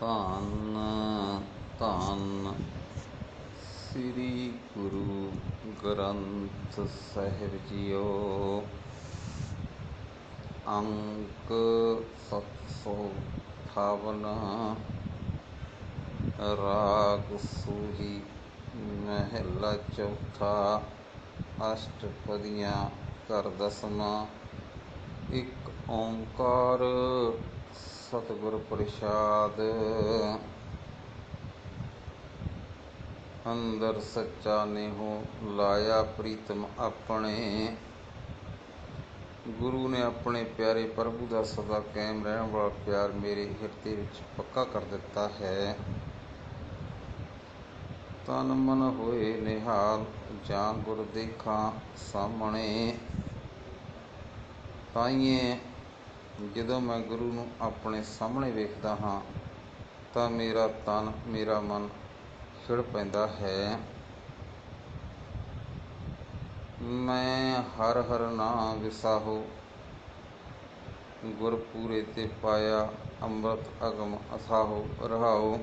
ਧੰਨ ਧੰਨ ਸ੍ਰੀ ਗੁਰੂ ਗ੍ਰੰਥ ਸਾਹਿਬ ਜੀਓ ਅੰਕ 758 ਰਾਗ ਸੂਹੀ ਮਹਿਲਾ ਚੌਥਾ ਅਸ਼ਟਪਦੀਆਂ ਕਰ ਦਸਵਾਂ ਇੱਕ ਓੰਕਾਰ ਸਤਿਗੁਰ ਪ੍ਰਸਾਦ। ਅੰਦਰ ਸੱਚਾ ਨੇਹੋ ਲਾਇਆ ਪ੍ਰੀਤਮ ਆਪਣੇ। ਗੁਰੂ ਨੇ ਆਪਣੇ ਪਿਆਰੇ ਪ੍ਰਭੂ ਦਾ ਸਦਾ ਕਾਇਮ ਰਹਿਣ ਵਾਲਾ ਪਿਆਰ ਮੇਰੇ ਹਿਰਦੇ ਵਿੱਚ ਪੱਕਾ ਕਰ ਦਿੱਤਾ ਹੈ। ਤਨ ਮਨ ਹੋਏ ਨਿਹਾਲ ਜਾਂ ਗੁਰ ਦੇਖਾਂ ਸਾਹਮਣੇ। ਤਾਈਏ ਜਦੋਂ ਮੈਂ ਗੁਰੂ ਨੂੰ ਆਪਣੇ ਸਾਹਮਣੇ ਵੇਖਦਾ ਹਾਂ, ਤਾਂ ਮੇਰਾ ਤਨ, ਮੇਰਾ ਮਨ ਖਿੜ ਪੈਂਦਾ ਹੈ। ਮੈਂ ਹਰ ਹਰ ਨਾਮ ਵਿਸਾਹੋ ਗੁਰ ਪੂਰੇ ਤੇ ਪਾਇਆ ਅੰਮ੍ਰਿਤ ਅਗਮ ਅਸਾਹੋ, ਰਹਾਓ।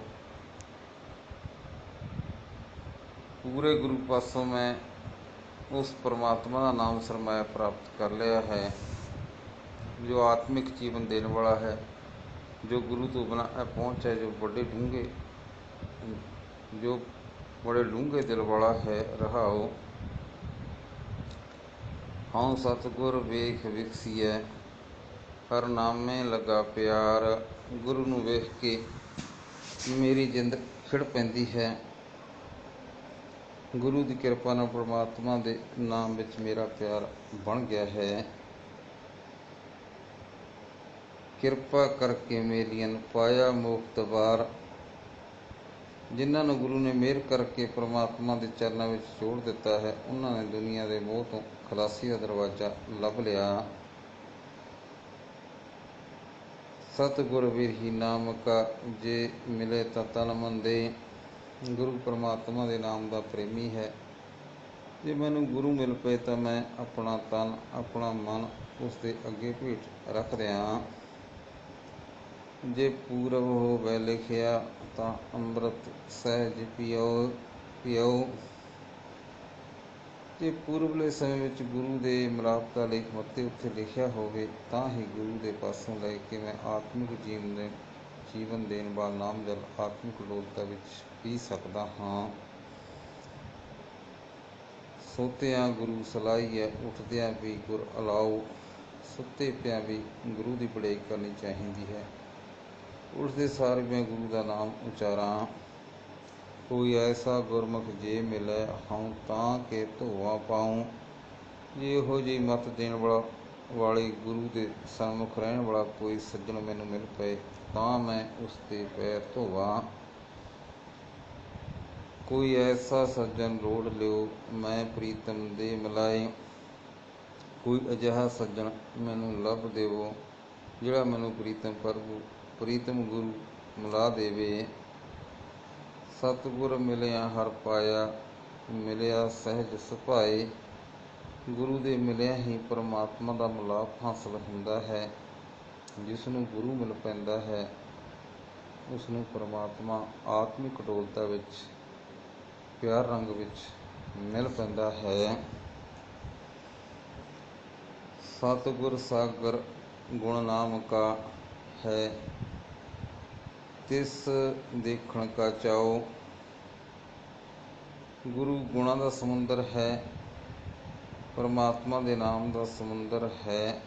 ਪੂਰੇ ਗੁਰੂ ਪਾਸੋਂ ਮੈਂ ਉਸ ਪਰਮਾਤਮਾ ਦਾ ਨਾਮ ਸਰਮਾਇਆ ਪ੍ਰਾਪਤ ਕਰ ਲਿਆ ਹੈ। ਜੋ ਆਤਮਿਕ ਜੀਵਨ ਦੇਣ ਵਾਲਾ ਹੈ, ਜੋ ਗੁਰੂ ਤੋਂ ਬਿਨਾਂ ਇਹ ਪਹੁੰਚ ਹੈ, ਜੋ ਵੱਡੇ ਡੂੰਘੇ, ਜੋ ਬੜੇ ਡੂੰਘੇ ਦਿਲ ਵਾਲਾ ਹੈ, ਰਹਾਓ। ਹਉ ਸਤਿਗੁਰ ਵੇਖ ਵਿਖਸੀਐ ਹਰ ਨਾਮੇ ਲਗਾ ਪਿਆਰ। ਗੁਰੂ ਨੂੰ ਵੇਖ ਕੇ ਮੇਰੀ ਜਿੰਦ ਖਿੜ ਪੈਂਦੀ ਹੈ। ਗੁਰੂ ਦੀ ਕਿਰਪਾ ਨਾਲ ਪ੍ਰਮਾਤਮਾ ਦੇ ਨਾਮ ਵਿੱਚ ਮੇਰਾ ਪਿਆਰ ਬਣ ਗਿਆ ਹੈ। ਕਿਰਪਾ ਕਰਕੇ ਮੇਰੀਆਂ ਪਾਇਆ ਮੁਕਤ ਵਾਰ। ਜਿਨ੍ਹਾਂ ਨੂੰ ਗੁਰੂ ਨੇ ਮਿਹਰ ਕਰਕੇ ਪ੍ਰਮਾਤਮਾ ਦੇ ਚਰਨਾਂ ਵਿੱਚ ਜੋੜ ਦਿੱਤਾ ਹੈ, ਉਹਨਾਂ ਨੇ ਦੁਨੀਆ ਦੇ ਮੋਹ ਤੋਂ ਖਲਾਸੀ ਦਾ ਦਰਵਾਜ਼ਾ ਲੱਭ ਲਿਆ। ਸਤਿਗੁਰ ਵਿਰਹੀ ਨਾਮ ਕਾ, ਜੇ ਮਿਲੇ ਤਾਂ ਤਨ ਮਨ ਦੇ। ਗੁਰੂ ਪ੍ਰਮਾਤਮਾ ਦੇ ਨਾਮ ਦਾ ਪ੍ਰੇਮੀ ਹੈ। ਜੇ ਮੈਨੂੰ ਗੁਰੂ ਮਿਲ ਪਏ ਤਾਂ ਮੈਂ ਆਪਣਾ ਤਨ, ਆਪਣਾ ਮਨ ਉਸ ਦੇ ਅੱਗੇ ਭੇਟ ਰੱਖ ਦਿਆਂ। ਜੇ ਪੂਰਬ ਹੋਵੇ ਲਿਖਿਆ ਤਾਂ ਅੰਮ੍ਰਿਤ ਸਹਿਜ ਪੀਓ ਪੀਓ ਜੇ ਪੂਰਬਲੇ ਸਮੇਂ ਵਿੱਚ ਗੁਰੂ ਦੇ ਮਿਲਾਪ ਦਾ ਲੇਖ ਮੱਤੇ ਉੱਤੇ ਲਿਖਿਆ ਹੋਵੇ, ਤਾਂ ਹੀ ਗੁਰੂ ਦੇ ਪਾਸੋਂ ਲੈ ਕੇ ਮੈਂ ਆਤਮਿਕ ਜੀਵਨ ਦੇ, ਜੀਵਨ ਦੇਣ ਵਾਲਾ ਨਾਮ ਜਲ ਆਤਮਿਕ ਲੋਕਤਾ ਵਿੱਚ ਪੀ ਸਕਦਾ ਹਾਂ। ਸੋਤਿਆਂ ਗੁਰੂ ਸਲਾਹੀਐ, ਉੱਠਦਿਆਂ ਵੀ ਗੁਰ ਅਲਾਓ। ਸੁੱਤੇ ਪਿਆ ਵੀ ਗੁਰੂ ਦੀ ਬੜਾਈ ਕਰਨੀ ਚਾਹੀਦੀ ਹੈ। ਉੱਠਦੇ ਸਾਰ ਮੈਂ ਗੁਰੂ ਦਾ ਨਾਮ ਉਚਾਰਾਂ। ਕੋਈ ਐਸਾ ਗੁਰਮੁਖ ਜੇ ਮਿਲੇ ਹਉ ਤਾਂ ਕਿ ਧੋਵਾ ਪਾਉ। ਜੇ ਇਹੋ ਜੀ ਮਤ ਦੇਣ ਵਾਲਾ ਵਾਲੇ ਗੁਰੂ ਦੇ ਸਨਮੁਖ ਰਹਿਣ ਵਾਲਾ ਕੋਈ ਸੱਜਣ ਮੈਨੂੰ ਮਿਲ ਪਏ, ਤਾਂ ਮੈਂ ਉਸ ਦੇ ਪੈਰ ਧੋਵਾਂ। ਕੋਈ ਐਸਾ ਸੱਜਣ ਰੋੜ ਲਿਓ, ਮੈਂ ਪ੍ਰੀਤਮ ਦੇ ਮਿਲਾਏ। ਕੋਈ ਅਜਿਹਾ ਸੱਜਣ ਮੈਨੂੰ ਲੱਭ ਦੇਵੋ, ਜਿਹੜਾ ਮੈਨੂੰ ਪ੍ਰੀਤਮ ਪ੍ਰਭੂ ਪ੍ਰੀਤਮ ਗੁਰੂ ਮਿਲਾ ਦੇਵੇ। ਸਤਿਗੁਰ ਮਿਲਿਆ ਹਰ ਪਾਇਆ, ਮਿਲਿਆ ਸਹਿਜ ਸੁਭਾਏ। ਗੁਰੂ ਦੇ ਮਿਲਿਆ ਹੀ ਪਰਮਾਤਮਾ ਦਾ ਮਿਲਾਪ ਹਾਸਲ ਹੁੰਦਾ ਹੈ। ਜਿਸ ਨੂੰ ਗੁਰੂ ਮਿਲ ਪੈਂਦਾ ਹੈ ਉਸ ਨੂੰ ਪਰਮਾਤਮਾ ਆਤਮਿਕ ਡੋਲਤਾ ਵਿੱਚ, ਪਿਆਰ ਰੰਗ ਵਿੱਚ ਮਿਲ ਪੈਂਦਾ ਹੈ। ਸਤਿਗੁਰ ਸਾਗਰ ਗੁਣ ਨਾਮ ਕਾ ਹੈ। ਤਿਸ ਦੇਖਣ ਕਾ ਚਾਓ। ਗੁਰੂ ਗੁਣਾਂ ਦਾ ਸਮੁੰਦਰ ਹੈ, ਪਰਮਾਤਮਾ ਦੇ ਨਾਮ ਦਾ ਸਮੁੰਦਰ ਹੈ।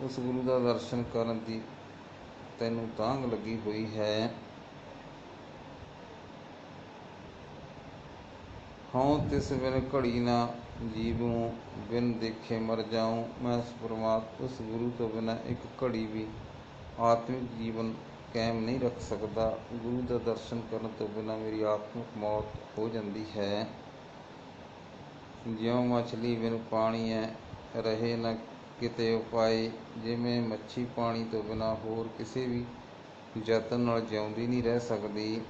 ਉਸ ਗੁਰੂ ਦਾ ਦਰਸ਼ਨ ਕਰਨ ਦੀ ਤੈਨੂੰ ਤਾਂਗ ਲੱਗੀ ਹੋਈ ਹੈ। ਹਉ ਤਿਸ ਬਿਨ ਘੜੀ ਨਾ ਜੀਵੂ, ਬਿਨ ਦੇਖੇ ਮਰ ਜਾਉ ਮੈਂ ਉਸ ਪਰਮਾਤਮਾ ਉਸ ਗੁਰੂ ਤੋਂ ਬਿਨਾ ਇੱਕ ਘੜੀ ਵੀ ਆਤਮਿਕ ਜੀਵਨ ਕਾਇਮ ਨਹੀਂ ਰੱਖ ਸਕਦਾ। ਗੁਰੂ ਦਾ ਦਰਸ਼ਨ ਕਰਨ ਤੋਂ ਬਿਨਾਂ ਮੇਰੀ ਆਤਮਿਕ ਮੌਤ ਹੋ ਜਾਂਦੀ ਹੈ। ਜਿਉਂ ਮਛਲੀ ਬਿਨ ਪਾਣੀ ਹੈ, ਰਹੇ ਨਾ ਕਿਤੇ ਉਪਾਏ। ਜਿਵੇਂ ਮੱਛੀ ਪਾਣੀ ਤੋਂ ਬਿਨਾਂ ਹੋਰ ਕਿਸੇ ਵੀ ਯਤਨ ਨਾਲ ਜਿਉਂਦੀ ਨਹੀਂ ਰਹਿ ਸਕਦੀ,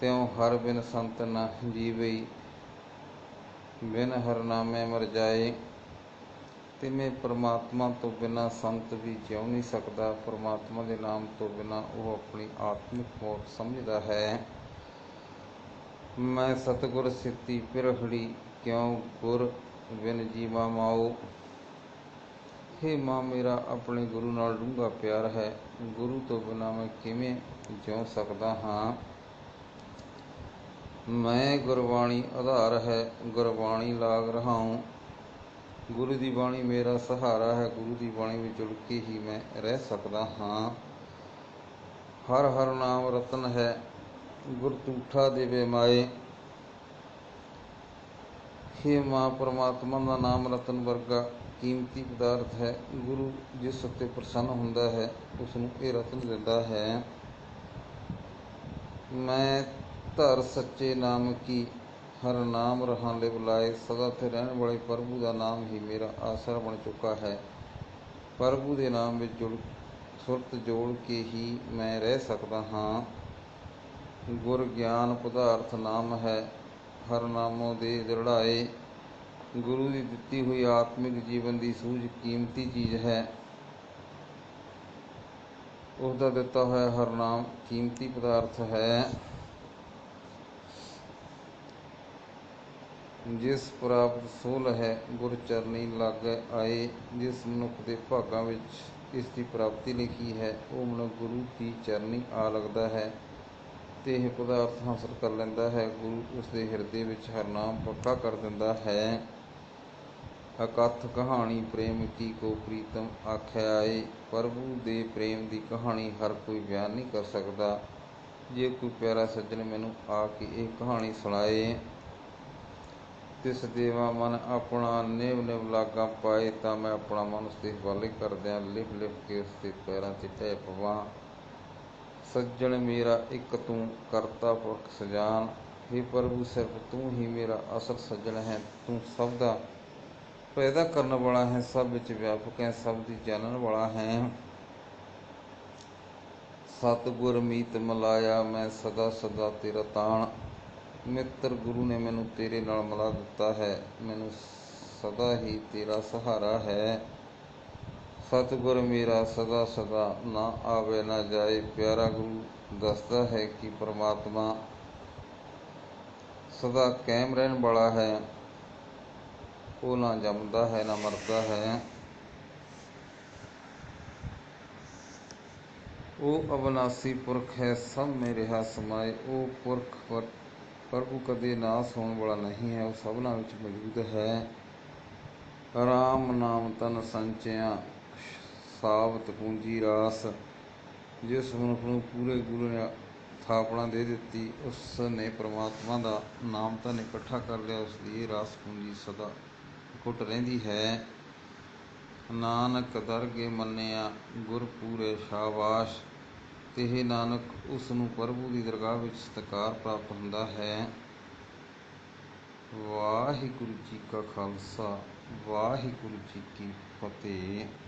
ਤਿਉ ਹਰ ਬਿਨ ਸੰਤ ਨਾ ਜੀਵੇ। ਬਿਨ ਹਰਨਾਮੇ ਮਰ ਜਾਏ। ਅਤੇ ਮੈਂ ਪਰਮਾਤਮਾ ਤੋਂ ਬਿਨਾਂ ਸੰਤ ਵੀ ਜਿਉ ਨਹੀਂ ਸਕਦਾ। ਪਰਮਾਤਮਾ ਦੇ ਨਾਮ ਤੋਂ ਬਿਨਾਂ ਉਹ ਆਪਣੀ ਆਤਮਿਕ ਮੌਤ ਸਮਝਦਾ ਹੈ। ਮੈਂ ਸਤਿਗੁਰ ਸਿੱਤੀ ਪਿਰਖੜੀ ਕਿਉ ਗੁਰ ਬਿਨ ਜੀਵਾ ਮਾਓ ਹੇ ਮਾਂ, ਮੇਰਾ ਆਪਣੇ ਗੁਰੂ ਨਾਲ ਡੂੰਘਾ ਪਿਆਰ ਹੈ। ਗੁਰੂ ਤੋਂ ਬਿਨਾਂ ਮੈਂ ਕਿਵੇਂ ਜਿਉ ਸਕਦਾ ਹਾਂ? ਮੈਂ ਗੁਰਬਾਣੀ ਆਧਾਰ ਹੈ। ਗੁਰਬਾਣੀ ਲਾਗ ਰਹਾਉ। ਗੁਰੂ ਦੀ ਬਾਣੀ ਮੇਰਾ ਸਹਾਰਾ ਹੈ, ਗੁਰੂ ਦੀ ਬਾਣੀ ਵਿੱਚ ਜੁੜ ਕੇ ਹੀ ਮੈਂ ਰਹਿ ਸਕਦਾ ਹਾਂ। ਹਰ ਹਰ ਨਾਮ ਰਤਨ ਹੈ, ਗੁਰ ਤੂਠਾ ਦੇਵੇ ਮਾਏ। ਹੇ ਮਾਂ ਪਰਮਾਤਮਾ ਦਾ ਨਾਮ ਰਤਨ ਵਰਗਾ ਕੀਮਤੀ ਪਦਾਰਥ ਹੈ, ਗੁਰੂ ਜਿਸ ਉੱਤੇ ਪ੍ਰਸੰਨ ਹੁੰਦਾ ਹੈ ਉਸ ਨੂੰ ਇਹ ਰਤਨ ਦਿੰਦਾ ਹੈ। ਮੈਂ ਧਰ ਸੱਚੇ ਨਾਮ ਕੀ ਹਰ ਨਾਮ ਰਹਾਂ ਲਿਵ ਲਾਏ ਸਦਾ ਤੇ ਰਹਿਣ ਵਾਲੇ ਪ੍ਰਭੂ ਦਾ ਨਾਮ ਹੀ ਮੇਰਾ ਆਸਰਾ ਬਣ ਚੁੱਕਾ ਹੈ। ਪ੍ਰਭੂ ਦੇ ਨਾਮ ਵਿੱਚ ਜੁੜ, ਸੁਰਤ ਜੋੜ ਕੇ ਹੀ ਮੈਂ ਰਹਿ ਸਕਦਾ ਹਾਂ। ਗੁਰ ਗਿਆਨ ਪਦਾਰਥ ਨਾਮ ਹੈ, ਹਰ ਨਾਮੋਂ ਦੇ ਦ੍ਰਿੜਾਏ। ਗੁਰੂ ਦੀ ਦਿੱਤੀ ਹੋਈ ਆਤਮਿਕ ਜੀਵਨ ਦੀ ਸੂਝ ਕੀਮਤੀ ਚੀਜ਼ ਹੈ। ਉਸ ਦਾ ਦਿੱਤਾ ਹੋਇਆ ਹਰ ਨਾਮ ਕੀਮਤੀ ਪਦਾਰਥ ਹੈ। ਜਿਸ ਪ੍ਰਾਪਤ ਸੋਲ ਹੈ ਗੁਰ ਚਰਨੀ ਲਾਗੇ ਆਏ, ਜਿਸ ਮਨੁੱਖ ਦੇ ਭਾਗਾਂ ਵਿੱਚ ਇਸ ਦੀ ਪ੍ਰਾਪਤੀ ਲਿਖੀ ਹੈ, ਉਹ ਮਨੁੱਖ ਗੁਰੂ ਦੀ ਚਰਨੀ ਆ ਲੱਗਦਾ ਹੈ ਤੇ ਇਹ ਪਦਾਰਥ ਹਾਸਲ ਕਰ ਲੈਂਦਾ ਹੈ। ਗੁਰੂ ਉਸ ਦੇ ਹਿਰਦੇ ਵਿੱਚ ਹਰਨਾਮ ਪੱਕਾ ਕਰ ਦਿੰਦਾ ਹੈ। ਅਕਥ ਕਹਾਣੀ ਪ੍ਰੇਮ ਕੀ ਕੋ ਪ੍ਰੀਤਮ ਆਖਿਆ ਆਏ, ਪ੍ਰਭੂ ਦੇ ਪ੍ਰੇਮ ਦੀ ਕਹਾਣੀ ਹਰ ਕੋਈ ਬਿਆਨ ਨਹੀਂ ਕਰ ਸਕਦਾ। ਜੇ ਕੋਈ ਪਿਆਰਾ ਸੱਜਣ ਮੈਨੂੰ ਆ ਕੇ ਇਹ ਕਹਾਣੀ ਸੁਣਾਏ ਤਿਸ ਦੇਵਾ ਮਨ ਆਪਣਾ ਨਿਵ ਨਿਵ ਲਾਗਾ ਪਾਏ, ਤਾਂ ਮੈਂ ਆਪਣਾ ਮਨ ਉਸ ਦੇ ਹਵਾਲੇ ਕਰਦਿਆਂ ਲਿਫ ਲਿਖ ਕੇ ਉਸ ਦੇ ਪੈਰਾਂ 'ਤੇ ਟਹਿ ਪਵਾਂ। ਸੱਜਣ ਮੇਰਾ ਇੱਕ ਤੂੰ, ਕਰਤਾ ਪੁਰਖ ਸਜਾਨ। हे ਪ੍ਰਭੂ, ਸਿਰਫ ਤੂੰ ਹੀ ਮੇਰਾ ਅਸਲ ਸੱਜਣ ਹੈ। ਤੂੰ ਸਭ ਦਾ ਪੈਦਾ ਕਰਨ ਵਾਲਾ ਹੈ, ਸਭ ਵਿੱਚ ਵਿਆਪਕ ਹੈ, ਸਭ ਦੀ ਜਾਣਨ ਵਾਲਾ ਹੈ। ਸਤਿਗੁਰ ਮੀਤ ਮਲਾਇਆ, ਮੈਂ ਸਦਾ ਸਦਾ ਤੇਰਾ ਤਾਣ। ਮਿੱਤਰ ਗੁਰੂ ਨੇ ਮੈਨੂੰ ਤੇਰੇ ਨਾਲ ਮਿਲਾ ਦਿੱਤਾ ਹੈ। ਮੈਨੂੰ ਸਦਾ ਹੀ ਤੇਰਾ ਸਹਾਰਾ ਹੈ। ਸਤਿਗੁਰ ਮੇਰਾ ਸਦਾ ਸਦਾ ਨਾ ਆਵੇ, ਨਾ ਜਾਏ। ਪਿਆਰਾ ਗੁਰੂ, ਦੱਸਦਾ ਹੈ ਕਿ ਪ੍ਰਮਾਤਮਾ ਸਦਾ ਕਾਇਮ ਰਹਿਣ ਵਾਲਾ ਹੈ। ਉਹ ਨਾ ਜੰਮਦਾ ਹੈ, ਨਾ ਮਰਦਾ ਹੈ। ਉਹ ਅਵਨਾਸੀ ਪੁਰਖ ਹੈ, ਸਭ ਮੇ ਰਿਹਾ ਸਮਾਏ। ਉਹ ਪੁਰਖ ਪਰ ਪ੍ਰਭੂ ਕਦੇ ਨਾਸ ਹੋਣ ਵਾਲਾ ਨਹੀਂ ਹੈ, ਉਹ ਸਭਨਾ ਵਿੱਚ ਮੌਜੂਦ ਹੈ। ਰਾਮ ਨਾਮ ਤਨ ਸੰਚਿਆ, ਸਾਬਤ ਪੂੰਜੀ ਰਾਸ। ਜਿਸ ਮਨੁੱਖ ਨੂੰ ਪੂਰੇ ਗੁਰੂ ਨੇ ਥਾਪਣਾ ਦੇ ਦਿੱਤੀ ਉਸ ਨੇ ਪ੍ਰਮਾਤਮਾ ਦਾ ਨਾਮ ਤਾਂ ਇਕੱਠਾ ਕਰ ਲਿਆ, ਉਸ ਦੀ ਇਹ ਰਾਸ ਪੂੰਜੀ ਸਦਾ ਘੁੱਟ ਰਹਿੰਦੀ ਹੈ। ਨਾਨਕ ਦਰਗੇ ਮੰਨਿਆ, ਗੁਰਪੂਰੇ ਸ਼ਾਬਾਸ਼। ਤੇ ਇਹ ਨਾਨਕ ਉਸ ਨੂੰ ਪ੍ਰਭੂ ਦੀ ਦਰਗਾਹ ਵਿੱਚ ਸਤਿਕਾਰ ਪ੍ਰਾਪਤ ਹੁੰਦਾ ਹੈ। ਵਾਹਿਗੁਰੂ ਜੀ ਕਾ ਖਾਲਸਾ, ਵਾਹਿਗੁਰੂ ਜੀ ਕੀ ਫਤਿਹ।